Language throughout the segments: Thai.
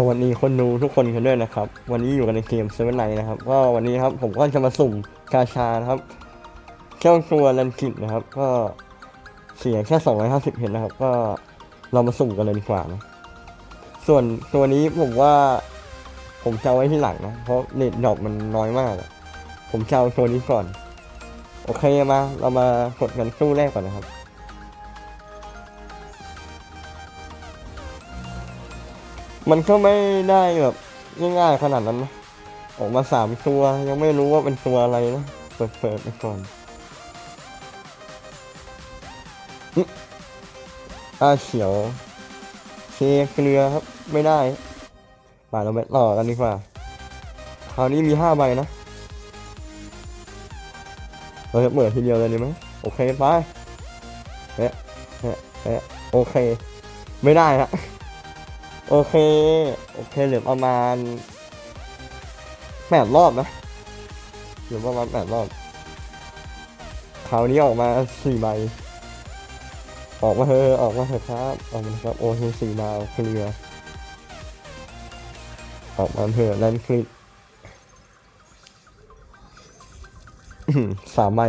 สวัสดีคนดูทุกคนกันด้วยนะครับ วันนี้อยู่กันในเกมเซเว่นไนนะครับก็วันนี้ครับผมก็จะมาสุ่มกาชานะครับเจ้าตัวลันกิตนะครับ ก็เสียแค่ 250เพชรนะครับ ก็เรามาสุ่มกันเลยดีกว่านะส่วนตัวนี้ผมว่า ผมจะเอาไว้ที่หลังนะ เพราะเน็ตดอกมันน้อยมาก ผมจะเอาตัวนี้ก่อน โอเคมา เรามากดกันตู้แรกก่อนนะครับ มันก็ไม่ได้แบบง่ายๆขนาดนั้นนะออกมาสามตัวยังไม่รู้ว่าเป็นตัวอะไรนะเปิดเปิดไปก่อนอาเขียวเคเกลือครับ ไม่ได้ป่าเราไปต่อกันดีกว่า คราวนี้มีห้าใบนะ เราจะเปิดทีเดียวเลยดีไหมโอเคไปเอ๊ะเอ๊ะเอ๊ะโอเค ไม่ได้ฮะ โอเค โอเคเหลือประมาณแปดรอบนะเหลือประมาณแปดรอบคราวนี้ออกมาสี่ใบ ออกมาเถอะออกมาเถอะครับ ออกมาครับ โอเคสี่ดาวเคลียร์ออกมาเถอะแลนด์คลิปสามใบ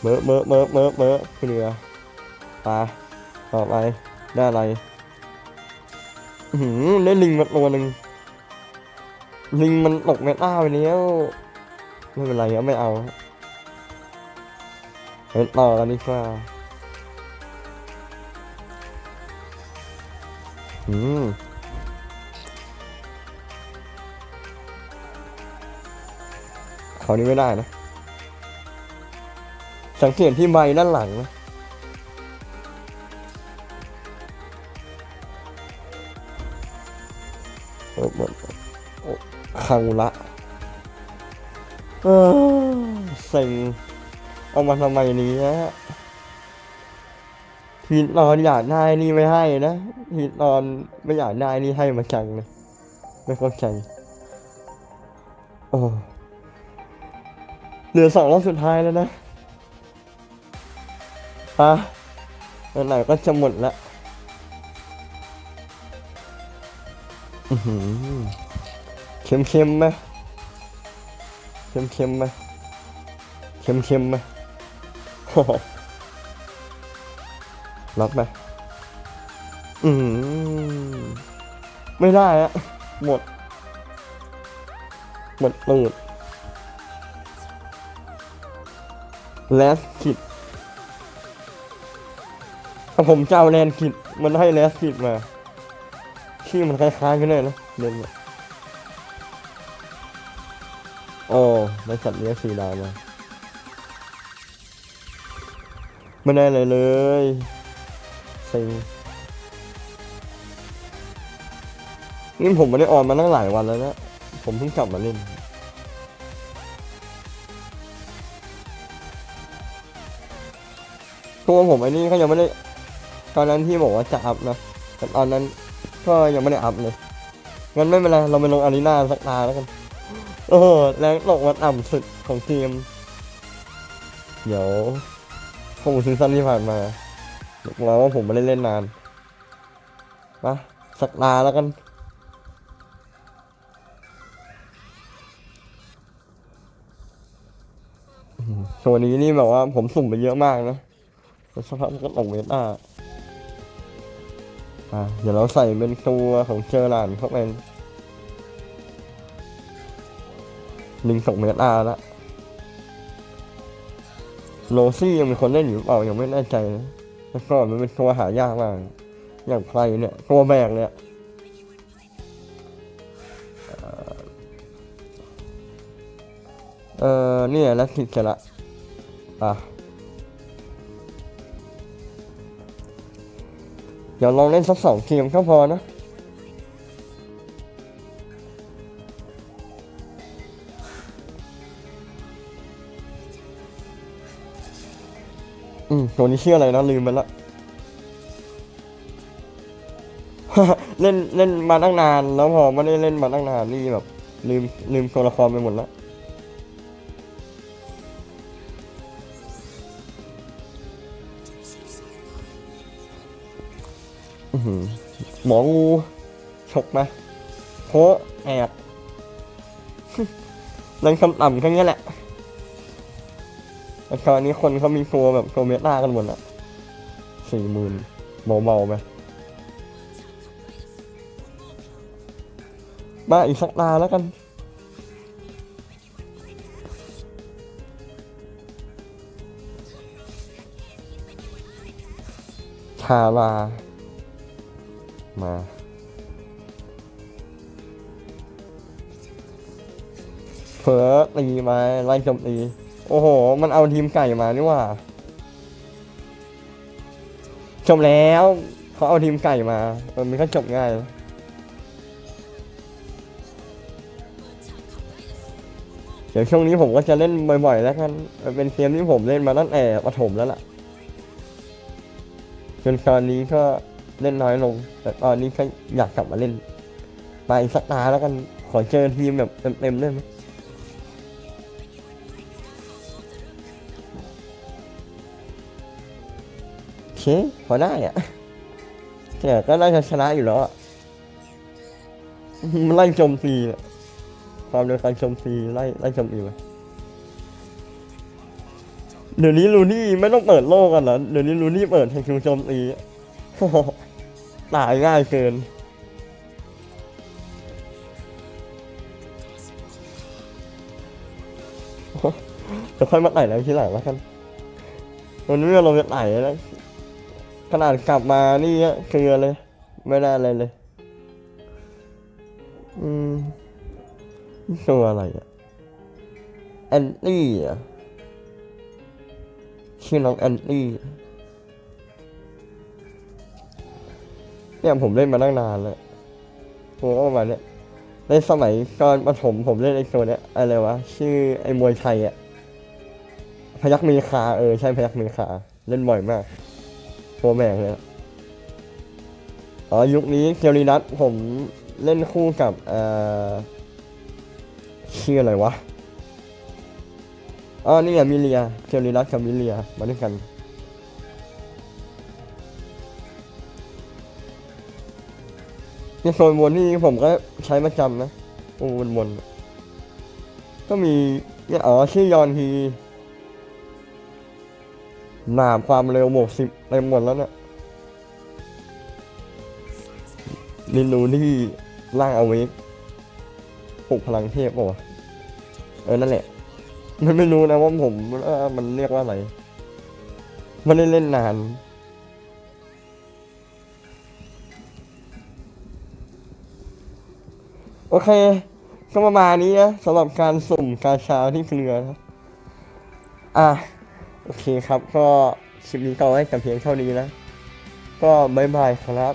เมอะเมอะเมอะเมอะเมอะเคลียร์ไปต่อไปได้อะไร หือได้ลิงมาตัวหนึ่งลิงมันตกเมตาไปแล้วไม่เป็นไรก็ไม่เอาเฮ้ยต่อกันดีกว่าอืมเขาวนี้ไม่ได้นะ สังเกตที่ใบด้านหลังนะ เออมันโอ้คังละเออเซ็งเอามาทำไมนี้ยทีตอนอยากได้นี่ไม่ให้นะทีตอนไม่อยากได้นี่ให้มาจังเลยไม่เข้าใจโอ้เหลือสองรอบสุดท้ายแล้วนะอะไหนก็จะหมดละ เค็มเค็มไหมเค็มเค็มไหมเค็มเค็มไหมรับไหมอือหือไม่ได้อะหมด หมดตูดแลสคิดถ้าผมเจ้าแลนคิด มันให้แลสคิดมา ชื่อมันคล้ายๆกันเลยนะเล่นเนี่ยโอ้ได้สัตว์เลี้ยงสีดาวมาไม่ได้เลยเลยเซ็งนี่ผมไม่ได้ออนมาตั้งหลายวันแล้วนะ ผมเพิ่งกลับมาเล่นตัวผมไอ้นี่ก็ยังไม่ได้ ตอนนั้นที่บอกว่าจะอัพนะแต่ตอนนั้น ก็ยังไม่ได้อัพเลย งั้นไม่เป็นไร เราไปลงอารีนาสักตาแล้วกันเออแรงตกมาต่ำสุดของเกมเดี๋ยวคงซีซั่นที่ผ่านมาบอกแล้วว่าผมไม่ได้เล่นนานมาสักตาแล้วกันตัวนี้นี่แบบว่าผมสุ่มไปเยอะมากนะสักพักก็ตกเมตา อะเดี๋ยวเราใส่เป็นตัวของเจอร์ลานเข้าไปลิงสองเมตรอาร์ละโรซี่ยังมีคนเล่นอยู่หรือเปล่ายังไม่แน่ใจนะแล้วก็มันเป็นตัวหายากมากอย่างใครเนี่ยตัวแบกเนี่ยเอ่อเออเนี่ยแล้วคิดจะละอะ เดี๋ยวลองเล่นสักสองเกมก็พอนะ อืมตัวนี้ชื่ออะไรนะ ลืมไปละ เล่นเล่นมาตั้งนาน แล้วพอไม่ได้เล่นมาตั้งนานนี่แบบ ลืมลืมตัวละครไปหมดแล้ว หมองูฉกมาโคแอกนั่นคำต่ำแค่นี้แหละแต่ตอนนี้คนเขามีตัวแบบตัวเมตากันหมดละสี่หมื่นเบาๆไปมาอีกสักตาแล้วกันชาลา มาเผลอตีมาไล่จมตีโอ้โห มันเอาทีมไก่มานี่ว่าจบแล้วเขาเอาทีมไก่มามันก็จบง่ายเดี๋ยวช่วงนี้ผมก็จะเล่นบ่อยๆแล้วกันมันเป็นเกมที่ผมเล่นมาตั้งแต่ประถมแล้วล่ะจนตอนนี้ก็ เล่นน้อยลง แต่ตอนนี้ก็อยากกลับมาเล่น มาอีกสักตาแล้วกันขอเจอทีมแบบเต็มๆได้ไหมโอเคพอได้อะแต่ก็น่าจะชนะอยู่แล้วอะมันไล่โจมตีอะความเร็วการโจมตีไล่ไล่โจมตีไปเดี๋ยวนี้ลูนี่ไม่ต้องเปิดโลกกันเหรอเดี๋ยวนี้ลูนี่เปิดให้คิวโจมตี ตายง่ายเกิน เดี๋ยวค่อยมาไต่แล้วทีหลังแล้วกันวันนี้เราจะไต่แล้วขนาดกลับมานี่เกลือเลย ไม่ได้อะไรเลย อืมตัวอะไรอะแอนตี้อะชื่อน้องแอนตี้ เนี่ยผมเล่นมาตั้งนานแล้วผมก็มาเนี้ยในสมัยก่อนประถมผมเล่นไอ้ตัวเนี้ยอะไรวะชื่อไอ้มวยไทยอะพยักมีคาเออใช่พยักมีคาเล่นบ่อยมากตัวแม่งเลยอะอ๋อยุคนี้เคียวรีนัทผมเล่นคู่กับเอ่อชื่ออะไรวะอ๋อนี่ไงมิเลียเคียวรีนัทกับมิเลียมาด้วยกัน ในโซนบนนี่ผมก็ใช้ประจำนะโอ้บนบนก็มีเนี่ยอ๋อชื่อยอนฮีหนามความเร็วหมวกสิบเต็มหมดแล้วเนี่ยลินูนี่ร่างเอาไว้ปลุกพลังเทพป่ะเออนั่นแหละ มันไม่รู้นะว่าผมมันเรียกว่าอะไร มันได้เล่นนาน อเค ก็ประมาณนี้นะสำหรับการสุ่มกาชาที่เกลือนะอะ โอเคครับ ก็คลิปนี้ก็ไว้แต่เพียงเท่านี้นะ ก็บายบายครับ